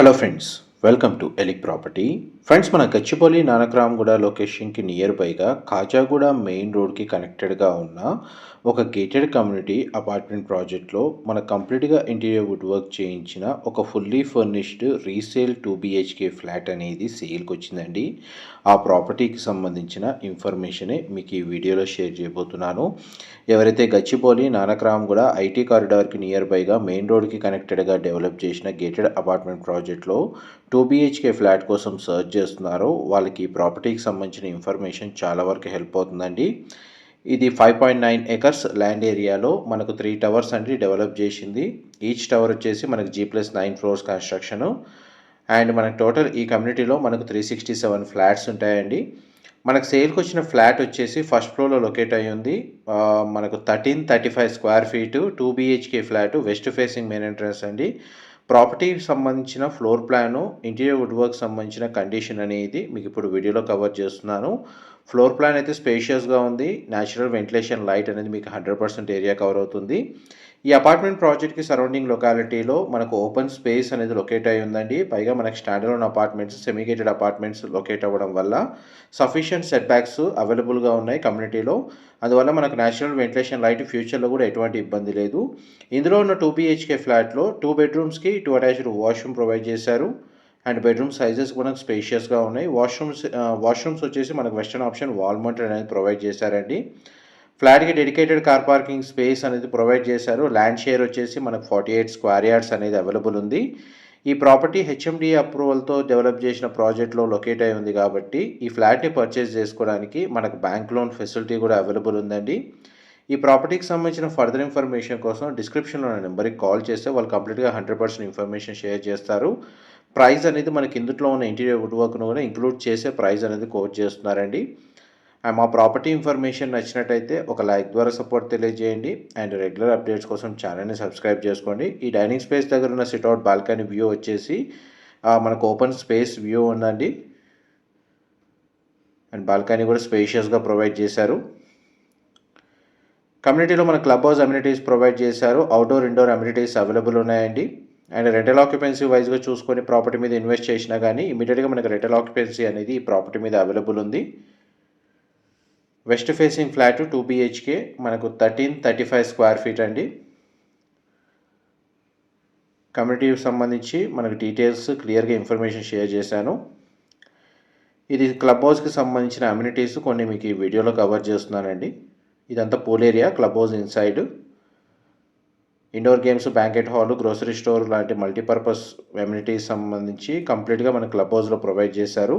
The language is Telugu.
హలో ఫ్రెండ్స్ వెల్కమ్ టు ఎలిక్ ప్రాపర్టీ. ఫ్రెండ్స్ మన గచ్చిపల్లి నానక్రామ్గూడ లొకేషన్కి నియర్ బైగా కాజాగూడ మెయిన్ రోడ్కి కనెక్టెడ్గా ఉన్న ఒక గేటెడ్ కమ్యూనిటీ అపార్ట్మెంట్ ప్రాజెక్ట్లో మన కంప్లీట్గా ఇంటీరియర్ వుడ్ వర్క్ చేయించిన ఒక fully furnished resale two BHK flat అనేది సేల్కి వచ్చిందండి ఆ ప్రాపర్టీకి సంబంధించిన ఇన్ఫర్మేషనే మీకు ఈ వీడియోలో షేర్ చేయబోతున్నాను. ఎవరైతే గచ్చిబౌలి నానక్రామ్గూడ ఐటీ కారిడార్కి నియర్ బైగా మెయిన్ రోడ్కి కనెక్టెడ్గా డెవలప్ చేసిన గేటెడ్ అపార్ట్మెంట్ ప్రాజెక్ట్లో టూ బీహెచ్కే ఫ్లాట్ కోసం సర్చ్ చేస్తున్నారో. వాళ్ళకి ప్రాపర్టీకి సంబంధించిన ఇన్ఫర్మేషన్ చాలా వరకు హెల్ప్ అవుతుందండి. ఇది five point nine acres land ఏరియాలో మనకు త్రీ టవర్స్ అండి డెవలప్ చేసింది. ఈచ్ టవర్ వచ్చేసి మనకు G plus nine floors construction. And మనకు టోటల్ ఈ కమ్యూనిటీలో మనకు త్రీ సిక్స్టీ సెవెన్ ఫ్లాట్స్ ఉంటాయండి. మనకు సేల్కి వచ్చిన ఫ్లాట్ వచ్చేసి ఫస్ట్ ఫ్లోర్లో లొకేట్ అయ్యి ఉంది. మనకు thirteen thirty five square feet two BHK flat west facing main entrance అండి. ప్రాపర్టీకి సంబంధించిన floor plan interior wood work సంబంధించిన కండిషన్ అనేది మీకు ఇప్పుడు వీడియోలో కవర్ చేస్తున్నాను. ఫ్లోర్ ప్లాన్ అయితే స్పేషియస్గా ఉంది. న్యాచురల్ వెంటిలేషన్ లైట్ అనేది మీకు హండ్రెడ్ పర్సెంట్ ఏరియా కవర్ అవుతుంది. ఈ అపార్ట్మెంట్ ప్రాజెక్ట్కి సరౌండింగ్ లొకాలిటీలో మనకు ఓపెన్ స్పేస్ అనేది లొకేట్ అయి ఉందండి. పైగా మనకి standard apartments semi gated apartments locate అవ్వడం వల్ల సఫిషియంట్ సెట్ బ్యాక్స్ అవైలబుల్గా ఉన్నాయి కమ్యూనిటీలో అందువల్ల మనకు నేచురల్ వెంటిలేషన్ లైట్ ఫ్యూచర్లో కూడా ఎటువంటి ఇబ్బంది లేదు. ఇందులో ఉన్న టూ బీహెచ్కే ఫ్లాట్లో టూ బెడ్రూమ్స్కి టూ అటాచ్డ్ వాష్రూమ్ ప్రొవైడ్ చేశారు. అండ్ బెడ్రూమ్ సైజెస్ కూడా స్పేషియస్గా ఉన్నాయి. వాష్రూమ్స్ వాష్రూమ్స్ వచ్చేసి మనకు వెస్టర్న్ ఆప్షన్ వాల్ మౌంటెడ్ అనేది ప్రొవైడ్ చేశారండి. ఫ్లాట్కి డెడికేటెడ్ కార్ పార్కింగ్ స్పేస్ అనేది ప్రొవైడ్ చేశారు. ల్యాండ్ షేర్ వచ్చేసి మనకు ఫార్టీ ఎయిట్ స్క్వేర్ యార్డ్స్ అనేది అవైలబుల్ ఉంది. ఈ ప్రాపర్టీ హెచ్ఎండి అప్రూవల్తో డెవలప్ చేసిన ప్రాజెక్ట్లో లొకేట్ అయి ఉంది కాబట్టి ఈ ఫ్లాట్ని పర్చేస్ చేసుకోవడానికి మనకు బ్యాంక్ లోన్ ఫెసిలిటీ కూడా అవైలబుల్ ఉందండి. ఈ ప్రాపర్టీకి సంబంధించిన ఫర్దర్ ఇన్ఫర్మేషన్ కోసం డిస్క్రిప్షన్లో ఉన్న నెంబర్కి కాల్ చేస్తే వాళ్ళు కంప్లీట్గా హండ్రెడ్ పర్సెంట్ ఇన్ఫర్మేషన్ షేర్ చేస్తారు. ప్రైస్ అనేది మనకి ఇందులో ఉన్న ఇంటీరియర్ వుడ్ వర్క్ను కూడా ఇంక్లూడ్ చేసే ప్రైస్ అనేది కోట్ చేస్తున్నారండి. మా ప్రాపర్టీ ఇన్ఫర్మేషన్ నచ్చినట్టయితే ఒక లైక్ ద్వారా సపోర్ట్ తెలియజేయండి. అండ్ రెగ్యులర్ అప్డేట్స్ కోసం ఛానల్ని సబ్స్క్రైబ్ చేసుకోండి. ఈ డైనింగ్ స్పేస్ దగ్గర ఉన్న సిట్అవుట్ బాల్కనీ వ్యూ వచ్చేసి మనకు ఓపెన్ స్పేస్ వ్యూ ఉందండి. అండ్ బాల్కనీ కూడా స్పేషియస్గా ప్రొవైడ్ చేశారు. కమ్యూనిటీలో మన క్లబ్ హౌస్ అమ్యూనిటీస్ ప్రొవైడ్ చేశారు. అవుట్డోర్ ఇండోర్ అమ్యూనిటీస్ అవైలబుల్ ఉన్నాయండి. అండ్ రెంటల్ ఆక్యుపెన్సీ వైజ్గా చూసుకొని ప్రాపర్టీ మీద ఇన్వెస్ట్ చేసినా కానీ ఇమీడియట్గా మనకు రెంటల్ ఆక్యుపెన్సీ అనేది ఈ ప్రాపర్టీ మీద అవైలబుల్ ఉంది. West facing flat two BHK మనకు thirteen thirty five square feet అండి. కమ్యూనిటీకి సంబంధించి మనకు డీటెయిల్స్ క్లియర్గా ఇన్ఫర్మేషన్ షేర్ చేశాను. ఇది క్లబ్ హౌస్కి సంబంధించిన అమ్యూనిటీస్ కొన్ని మీకు ఈ వీడియోలో కవర్ చేస్తున్నానండి. ఇదంతా pool area club house inside indoor games banquet hall grocery store లాంటి మల్టీపర్పస్ అమ్యూనిటీస్ సంబంధించి కంప్లీట్గా మన క్లబ్ హౌస్లో ప్రొవైడ్ చేశారు.